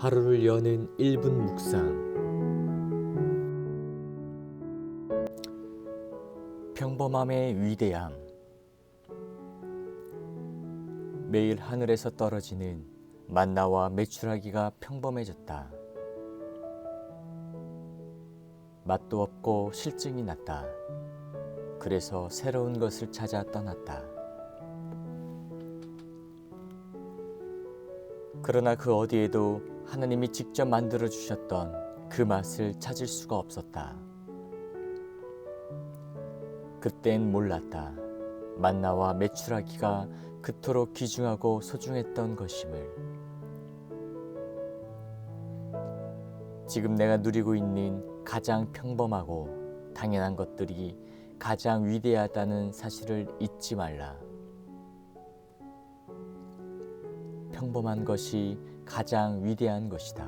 하루를 여는 1분 묵상 평범함의 위대함 매일 하늘에서 떨어지는 만나와 메추라기가 평범해졌다. 맛도 없고 실증이 났다. 그래서 새로운 것을 찾아 떠났다. 그러나 그 어디에도 하나님이 직접 만들어 주셨던 그 맛을 찾을 수가 없었다. 그땐 몰랐다. 만나와 메추라기가 그토록 귀중하고 소중했던 것임을. 지금 내가 누리고 있는 가장 평범하고 당연한 것들이 가장 위대하다는 사실을 잊지 말라. 평범한 것이 가장 위대한 것이다.